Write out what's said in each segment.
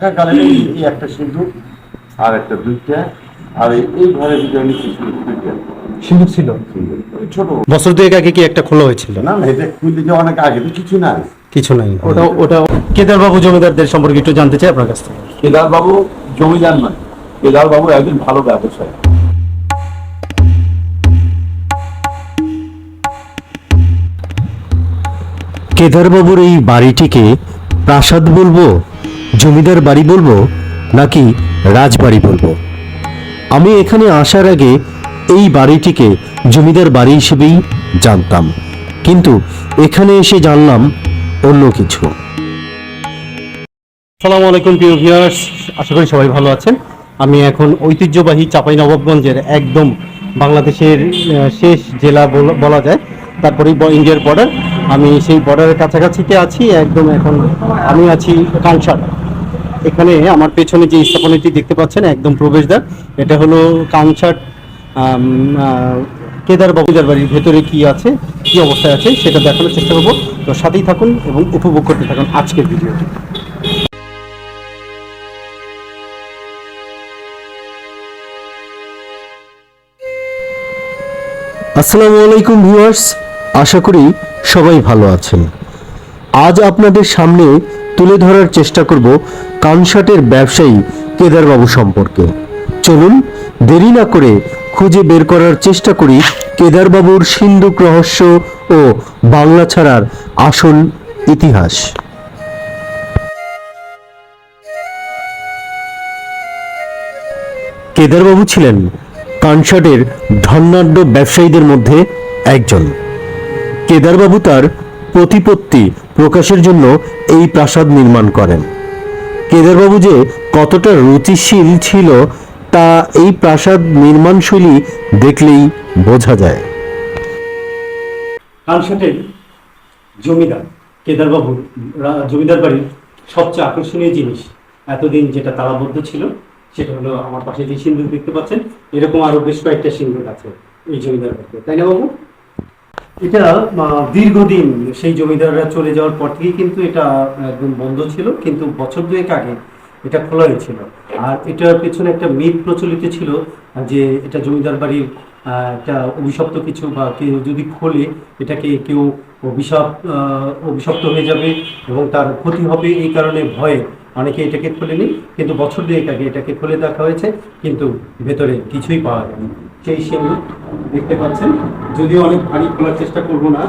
থাকাকালে এই একটা সিন্ধুক আর একটা দুইটা। আর এই- ঘরের ভিতরে নিচে ছিল? দুইটা ছিল ছোট। বছর দুয়েক আগে কি একটা খোলা হয়েছিল? না না এটা খুলতে যে অনেক আগে তো কিছু নাই। কিছু নাই। ওটা ওটা কেদার বাবু জমিদারদের সম্পর্কে একটু জানতে চাই আপনার কাছ থেকে। কেদার বাবু জমিদার নয়। কেদার বাবু একজন ভালো ব্যবসায়ী। কেদারবাবুর এই বাড়িটিকে প্রাসাদ বলব? জমিদার বাড়ি বলব নাকি রাজবাড়ি বলব? আমি এখানে আসার আগে এই বাড়িটিকে জমিদার বাড়ি হিসেবেই জানতাম। কিন্তু এখানে এসে জানলাম অন্য কিছু। সালামু আলাইকুম, প্রিয় ভিউয়ার্স আশা করি সবাই ভালো আছেন। আমি এখন ঐতিহ্যবাহী চাপাই নবাবগঞ্জের একদম বাংলাদেশের শেষ জেলা বল- যায়। তারপরেই ইন্ডিয়ার বর্ডার আমি সেই বর্ডারের কাছাকাছিতে আছি, একদম এখন আমি আছি কানসাট এখানে আমার পেছনে যে স্থাপনাটি দেখতে পাচ্ছেন একদম প্রবেশদ্বার এটা হলো আহ, কেদার বাবুদার বাড়ির ভেতরে কি আছে কি অবস্থায় আছে সেটা দেখানোর চেষ্টা করব। তো সাথেই থাকুন এবং উপভোগ করতে থাকুন আজকের ভিডিওটি। আসসালামু আলাইকুম ভিউয়ার্স আশা করি সবাই ভালো আছেন। আজ আপনাদের সামনে তুলে ধরার চেষ্টা করব কানসাটের ব্যবসায়ী কেদারবাবু সম্পর্কে। চলুন দেরি না করে খুঁজে বের করার চেষ্টা করি কেদারবাবুর সিন্ধুক রহস্য ও বাংলা ছাড়ার আসল ইতিহাস। কেদারবাবু ছিলেন কানসাটের ধনাঢ্য ব্যবসায়ীদের মধ্যে একজন। কেদারবাবু তার প্রতিপত্তি প্রকাশের জন্য এই প্রাসাদ নির্মাণ করেন। কেদারবাবু যে কতটা রুচিশীল ছিল, তা এই প্রাসাদ নির্মাণশৈলী দেখলেই বোঝা যায়। কানসাটের জমিদার, কেদারবাবুর জমিদার বাড়ির সবচেয়ে আকর্ষণীয় জিনিস এতদিন যেটা তালাবদ্ধ ছিল, সেটা হলো আমার পাশে যে সিন্দুক দেখতে পাচ্ছেন, এরকম আরও বেশ কয়েকটা সিন্দুক আছে এই জমিদার বাড়িতে। তাই না বাবু? এটা দীর্ঘদিন সেই জমিদাররা চলে যাওয়ার পর থেকেই কিন্তু এটা একদম বন্ধ ছিল, কিন্তু বছর দুয়েক আগে এটা খোলা হয়েছিল। আর এটার পেছনে একটা মিথ প্রচলিত ছিল যে এটা জমিদার বাড়ির একটা অভিশপ্ত কিছু বা কেউ যদি খোলে, এটাকে কেউ অভিশাপ অভিশপ্ত হয়ে যাবে এবং তার ক্ষতি হবে এই কারণে ভয়ে অনেকে এটাকে খোলেনি। কিন্তু বছর দুয়েক আগে এটাকে খুলে দেখা হয়েছে, কিন্তু ভেতরে কিছুই পাওয়া যায়নি। সেই সিন্দুক দেখতে পাচ্ছেন। যদিও অনেক ভারী খোলার চেষ্টা করব না।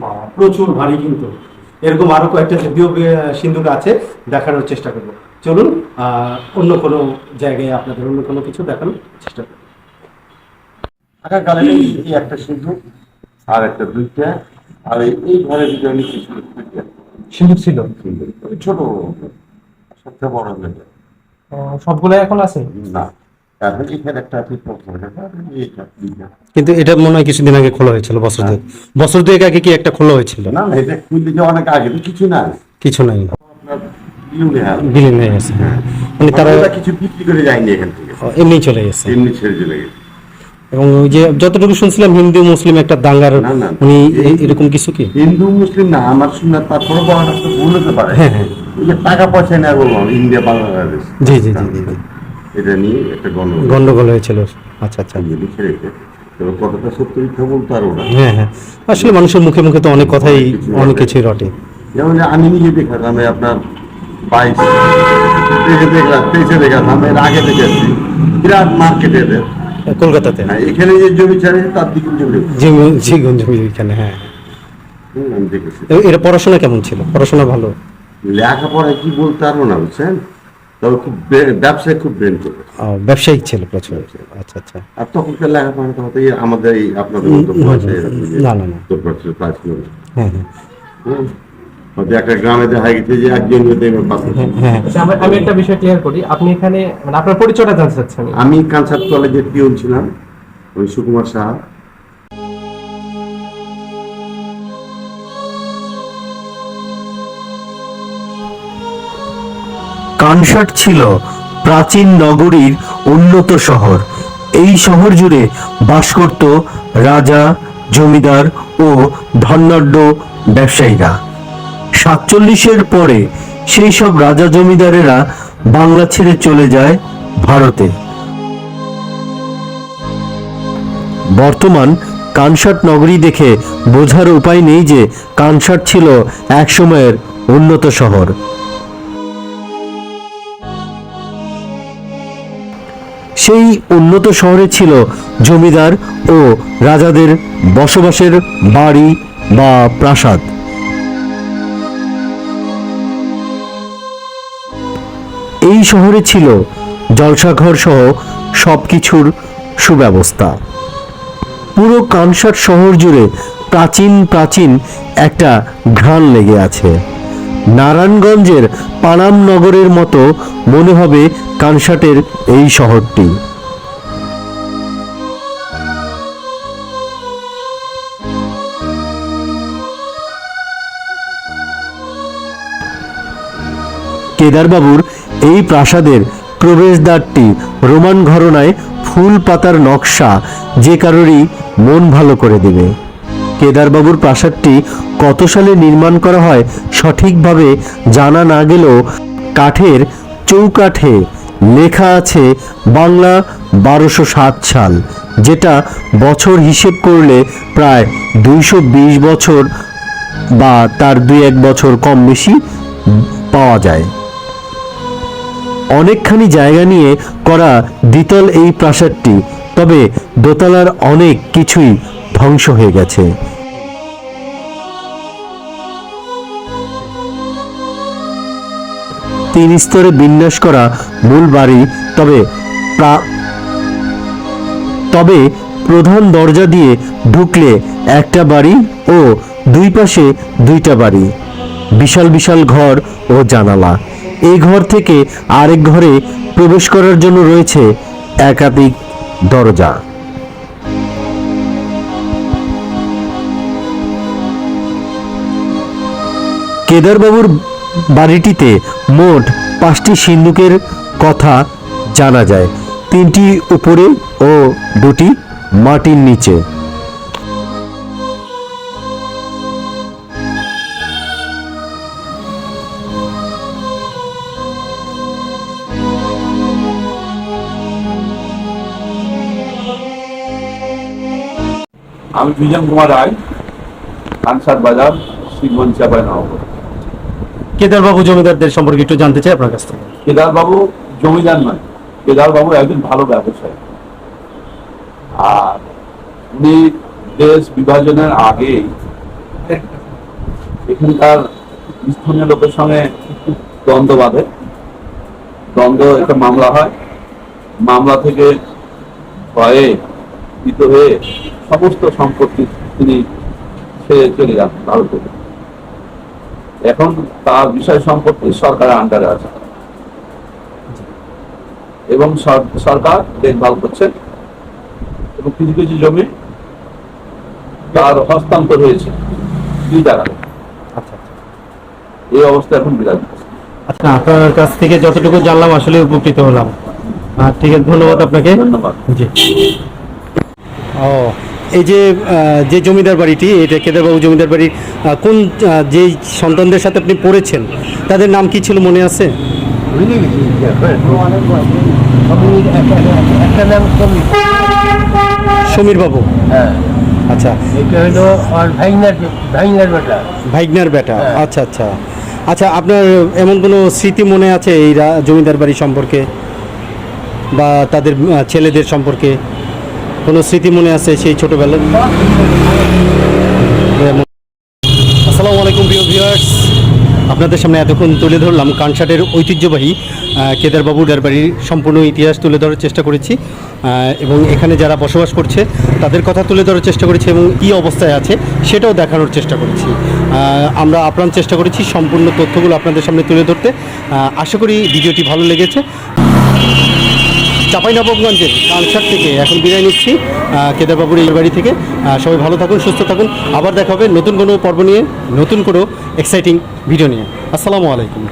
বাবা, প্রচুর ভারী কিন্তু। এরকম আরও কয়েকটা যদিও সিন্ধুক আছে দেখানোর চেষ্টা করব। চলুন অন্য কোনো জায়গায় আপনাদের অন্য কোনো কিছু দেখানোর চেষ্টা করব এই এই একটা সিন্ধুক আর একটা দুইটা আর এই- ঘরের ভিতরে নিচে ছিল। ছিল ছোট সবচেয়ে বড় সবগুলো এখন আছে? না। এইটা দুইটা কিন্তু এটা মনে হয় কিছুদিন আগে খোলা হয়েছিল বছর দুয়েক বছর দুয়েক আগে কি একটা খোলা হয়েছিল? না না এটা খুলতে যে অনেক আগে কিছু নাই। কিছু নাই। হ্যাঁ বিলীন হয়ে। গেছে মানে তারা তারা কিছু বিক্রি করে যায়নি এখান থেকে। এমনি চলে গেছে। এমনি ছেড়ে চলে গেছে। এবং ওই যে যতটুকু শুনছিলাম হিন্দু মুসলিম একটা দাঙ্গার না, না। উনি এরকম কিছু কি? হিন্দু মুসলিম না আমার শুনে তারপরে ভুল হতে পারে। হ্যাঁ, হ্যাঁ। টাকা পয়সা নেওয়া বললাম ইন্ডিয়া বাংলাদেশ। জি, জি, জি, জি। এটা নিয়ে একটা গণনা গন্ডগোল হয়েছিল। আচ্ছা আচ্ছা। লিখে রেখে এবার কতটা সত্য মিথ্যা বলতে পারব না। হ্যাঁ হ্যাঁ। আসলে মানুষের মুখে মুখে তো অনেক কথাই অনেক কিছুই রটে। যেমন আমি নিজে দেখলাম আমি আপনার বাইশ তেইশে দেখলাম তেইশে দেখলাম আমি এর আগে দেখেছি বিরাট মার্কেট এদের কলকাতাতে। হ্যাঁ, এখানে যে জমি ছাড়ে তার দিকে জমি। জি জি গঞ্জমি এখানে হ্যাঁ। আমি দেখেছি। এ- এরা পড়াশোনা কেমন ছিল? পড়াশোনা ভালো? লেখাপড়ায় কি বলতে পারব না বুঝছেন? তবে খুব ব্যবসায় খুব ব্রেন করে ও, ব্যবসায়িক ছিল প্রচুর। আচ্ছা আচ্ছা। আর তখনকার লেখাপড়া তো হতো এই আমাদের এই আপনাদের মতো বয়সে না, না, না। তোর ছিল হ্যাঁ হ্যাঁ। একটা গ্রামে দেখা গেছে যে একজন পাশে হ্যাঁ আচ্ছা আমি একটা বিষয় ক্লিয়ার করি। আপনি এখানে মানে আপনার পরিচয়টা জানতে আমি। কানসার কলেজের পিওন ছিলাম ওই সুকুমার সাহা। কানসাট ছিল প্রাচীন নগরীর উন্নত শহর। এই শহর জুড়ে বাস করত রাজা, জমিদার ও ধনাঢ্য ব্যবসায়ীরা। সাতচল্লিশের পরে সেই সব রাজা জমিদারেরা বাংলা ছেড়ে চলে যায় ভারতে। বর্তমান কানসাট নগরী দেখে বোঝার উপায় নেই যে কানসাট ছিল এক সময়ের উন্নত শহর। সেই উন্নত শহরে ছিল জমিদার ও রাজাদের বসবাসের বাড়ি বা প্রাসাদ। এই শহরে ছিল জলসাঘর সহ সব কিছুর সুব্যবস্থা। পুরো কানসাট শহর জুড়ে প্রাচীন প্রাচীন একটা ঘ্রাণ লেগে আছে। নারায়ণগঞ্জের পানাম নগরের মতো মনে হবে কানসাটের এই শহরটি। কেদারবাবুর এই প্রাসাদের প্রবেশদ্বারটি রোমান ঘরনায় ফুল পাতার নকশা যে কারোরই মন ভালো করে দেবে। কেদারবাবুর প্রাসাদটি কত সালে নির্মাণ করা হয় সঠিকভাবে জানা না গেলেও কাঠের চৌকাঠে লেখা আছে বাংলা বারোশো সাত সাল, যেটা বছর হিসেব করলে প্রায় দুইশো বিশ বছর বা তার দুই এক বছর কম বেশি পাওয়া যায়। অনেকখানি জায়গা নিয়ে করা দ্বিতল এই প্রাসাদটি, তবে দোতলার অনেক কিছুই ধ্বংস হয়ে গেছে। তিন স্তরে বিন্যাস করা মূল বাড়ি, তবে তবে প্রধান দরজা দিয়ে ঢুকলে একটা বাড়ি ও দুই পাশে দুইটা বাড়ি। বিশাল বিশাল ঘর ও জানালা। এই ঘর থেকে আরেক ঘরে প্রবেশ করার জন্য রয়েছে একাধিক দরজা। কেদারবাবুর বাড়িটিতে মোট পাঁচটি সিন্ধুকের কথা জানা যায়, তিনটি উপরে ও দুটি মাটির নিচে। আমি বিজন কুমার রায় কানসার বাজার শিবগঞ্জ চাপাই নগর। কেদারবাবু জমিদারদের সম্পর্কে একটু জানতে চাই আপনার কাছ থেকে। কেদারবাবু জমিদার নয়, কেদারবাবু একজন ভালো ব্যবসায়ী। আর উনি দেশ বিভাজনের আগেই এখানকার স্থানীয় লোকের সঙ্গে দ্বন্দ্ব বাঁধে। দ্বন্দ্ব একটা মামলা হয়। মামলা থেকে ভয়ে ভীত হয়ে সমস্ত সম্পত্তি তিনি ছেড়ে চলে যান ভারতে। এখন তার বিষয় সম্পত্তি সরকারের আন্ডারে আছে। এবং সরকার দেখভাল করছেন এবং কিছু কিছু জমি তার হস্তান্তর হয়েছে। দুই টাকায় আচ্ছা এই অবস্থা এখন বিরাজ আচ্ছা আপনার কাছ থেকে যতটুকু জানলাম আসলে উপকৃত হলাম। আর ঠিক আছে ধন্যবাদ আপনাকে। ধন্যবাদ। জি। ও এই যে যে জমিদার বাড়িটি এটা কেদারবাবু জমিদার বাড়ির কোন যে সন্তানদের সাথে আপনি পড়েছেন তাদের নাম কি ছিল মনে আছে? সমীর বাবু হ্যাঁ। আচ্ছা। এটা হলো বেটা। ভাইগনার বেটা। হ্যাঁ। আচ্ছা আচ্ছা। আচ্ছা আপনার এমন কোনো স্মৃতি মনে আছে এই জমিদার বাড়ি সম্পর্কে? বা তাদের ছেলেদের সম্পর্কে? কোনো স্মৃতি মনে আছে সেই ছোটবেলার? আসসালামু আলাইকুম প্রিয় ভিউয়ার্স আপনাদের সামনে এতক্ষণ তুলে ধরলাম কানসাটের ঐতিহ্যবাহী কেদারবাবু ডারবাড়ির সম্পূর্ণ ইতিহাস তুলে ধরার চেষ্টা করেছি। এবং এখানে যারা বসবাস করছে, তাদের কথা তুলে ধরার চেষ্টা করেছি এবং কী অবস্থায় আছে সেটাও দেখানোর চেষ্টা করেছি। আমরা আপ্রাণ চেষ্টা করেছি সম্পূর্ণ তথ্যগুলো আপনাদের সামনে তুলে ধরতে। আশা করি ভিডিওটি ভালো লেগেছে। চাঁপাইনবাবগঞ্জের কালসার থেকে এখন বিদায় নিচ্ছি। কেদারবাবুর এই বাড়ি থেকে। সবাই ভালো থাকুন, সুস্থ থাকুন। আবার দেখা হবে নতুন কোনো পর্ব নিয়ে, নতুন কোনো এক্সাইটিং ভিডিও নিয়ে। আসসালামু আলাইকুম।